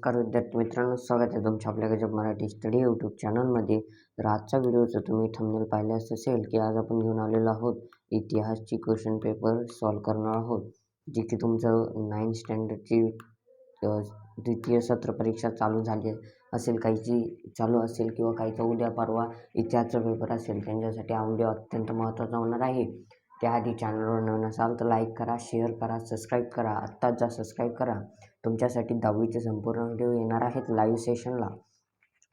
नमस्कार विद्यार्थी मित्रांनो स्वागत आहे तुमच्या आपल्या गजब मराठी स्टडी यूट्यूब चॅनलमध्ये तर व्हिडिओ जर तुम्ही थंबनेल पाहिल्यास असेल की आज आपण घेऊन आलेलो आहोत इतिहासची क्वेश्चन पेपर सॉल्व करणार आहोत जे की तुमचं नाईन्थ स्टँडर्डची द्वितीय सत्र परीक्षा चालू झाली असेल काहीची चालू असेल किंवा काहीचा उद्या परवा इतिहासचा पेपर असेल त्यांच्यासाठी हा व्हिडिओ अत्यंत महत्त्वाचा होणार आहे. त्याआधी चॅनलवर नवीन असाल तर लाईक करा शेअर करा सबस्क्राईब करा. आत्ताच जा सबस्क्राईब करा. तुमच्यासाठी दहावीचे संपूर्ण व्हिडिओ येणार आहेत लाईव्ह सेशनला.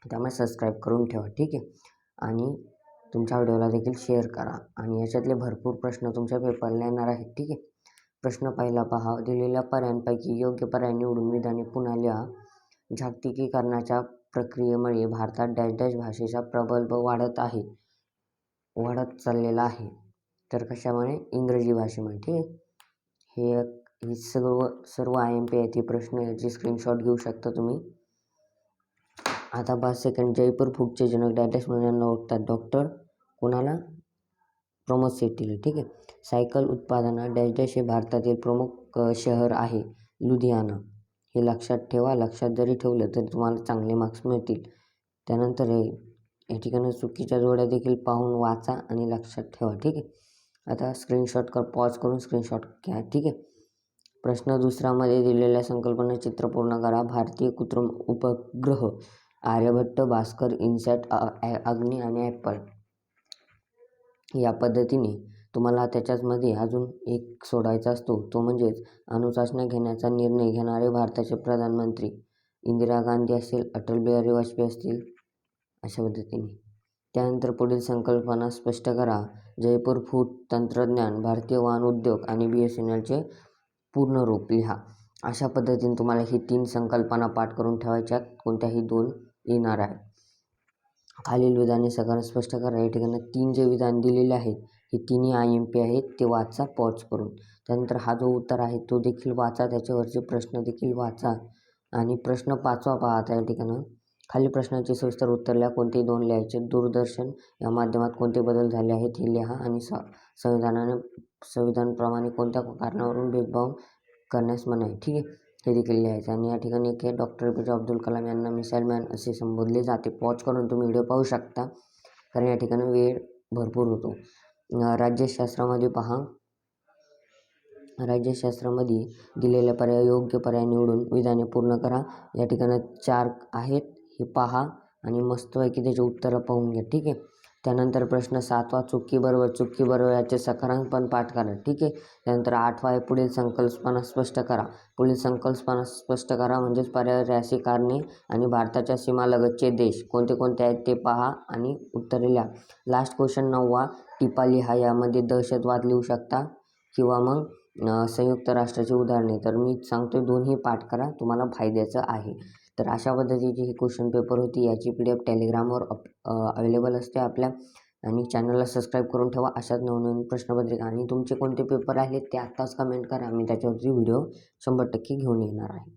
त्यामुळे सबस्क्राईब करून ठेवा ठीक आहे? आणि तुमच्या व्हिडिओला देखील शेअर करा. आणि याच्यातले भरपूर प्रश्न तुमच्या पेपरला येणार आहेत ठीक आहे? प्रश्न पहिला पहा. दिलेल्या पर्यायांपैकी योग्य पर्याय निवडून विधाने पुन्हा लिहा. जागतिकीकरणाच्या प्रक्रियेमुळे भारतात डॅश डॅश भाषेचा प्रबल्भ वाढत आहे वाढत चाललेला आहे. तर कशामुळे? इंग्रजी भाषेमुळे ठीक आहे हे हे सर्व सर्व आय एम पी आहेत हे प्रश्न याचे स्क्रीनशॉट घेऊ शकता तुम्ही. आता पाच सेकंड जयपूर फूडचे जनक डॅडॅश म्हणून ओळखतात. डॉक्टर कोणाला? प्रमोद सेटील ठीक आहे. सायकल उत्पादनात डॅश डॅश हे भारतातील प्रमुख शहर आहे. लुधियाना. हे लक्षात ठेवा. लक्षात जरी ठेवलं तरी तुम्हाला चांगले मार्क्स मिळतील. त्यानंतर हे या ठिकाणी चुकीच्या जोड्या देखील पाहून वाचा आणि लक्षात ठेवा ठीक आहे. आता स्क्रीनशॉट कर पॉज करून स्क्रीनशॉट घ्या ठीक आहे? प्रश्न दुसरामध्ये दिलेल्या संकल्पना चित्र पूर्ण करा. भारतीय कृत्रिम उपग्रह आर्यभट्ट भास्कर इन्सॅट अग्नी आणि ॲपल. या पद्धतीने तुम्हाला त्याच्याचमध्ये अजून एक सोडायचा असतो. तो म्हणजेच अणुचाचण्या घेण्याचा निर्णय घेणारे भारताचे प्रधानमंत्री इंदिरा गांधी असतील अटल बिहारी वाजपेयी असतील अशा पद्धतीने. त्यानंतर पुढील संकल्पना स्पष्ट करा. जयपूर फूड तंत्रज्ञान भारतीय वाहन उद्योग आणि बी एस एन एलचे पूर्ण रूप लिहा. अशा पद्धतीने तुम्हाला ही तीन संकल्पना पाठ करून ठेवायच्यात. कोणत्याही दोन येणार आहे खालील विधाने सगळ्यांना स्पष्ट करा. या ठिकाणी तीन जे विधान दिलेले आहेत हे तिन्ही आय एम पी आहेत. ते वाचा पॉज करून. त्यानंतर हा जो उत्तर आहे तो देखील वाचा. त्याच्यावरचे प्रश्न देखील वाचा. आणि प्रश्न पाचवा पाहता या ठिकाणं. खालील प्रश्नाचे सविस्तर उत्तर लिहा. कोणतेही दोन लिहायचे दूरदर्शन या माध्यमात कोणते बदल झाले आहेत हे लिहा आणि स संविधानाने संविधानप्रमाणे कोणत्या कारणावरून भेदभाव करण्यास मनाई ठीक आहे. हे देखील लिहायचं. आणि या ठिकाणी एक डॉक्टर ए पी जे अब्दुल कलाम यांना मिसाईल मॅन असे संबोधले जाते. पॉज करून तुम्ही व्हिडिओ पाहू शकता. कारण या ठिकाणी वेळ भरपूर होतो. राज्यशास्त्रामध्ये पहा. राज्यशास्त्रामध्ये दिलेल्या पर्याय योग्य पर्याय निवडून विधाने पूर्ण करा. या ठिकाणी चार आहेत. हे पहा आणि मस्तपैकी त्याचे उत्तरं पाहून घ्या ठीक आहे? त्यानंतर प्रश्न सातवा चुकी बरोबर चुकी बरोबर याचे सकारांक पण पाठ करा ठीक आहे? त्यानंतर आठवा आहे पुढील संकल्पना स्पष्ट करा. पुढील संकल्पना स्पष्ट करा म्हणजेच पर्यायाची कारणे आणि भारताच्या सीमालगतचे देश. कोणते कोणते आहेत ते पहा आणि उत्तरे लिहा. लास्ट क्वेश्चन नववा टिपा लिहा. यामध्ये दहशतवाद लिहू शकता किंवा मग संयुक्त राष्ट्राची उदाहरणे. तर मी सांगतो दोन्ही पाठ करा. तुम्हाला फायद्याचं आहे. तर अशा पद्धतीची ही क्वेश्चन पेपर होती. याची पी डी एफ टेलिग्रामवर अप अवेलेबल असते आपल्या. आणि चॅनलला सबस्क्राईब करून ठेवा. अशाच नवनवीन प्रश्नपत्रिका आणि तुमचे कोणते पेपर आहेत ते आत्ताच कमेंट करा. मी त्याच्यावरती व्हिडिओ शंभर टक्के घेऊन येणार आहे.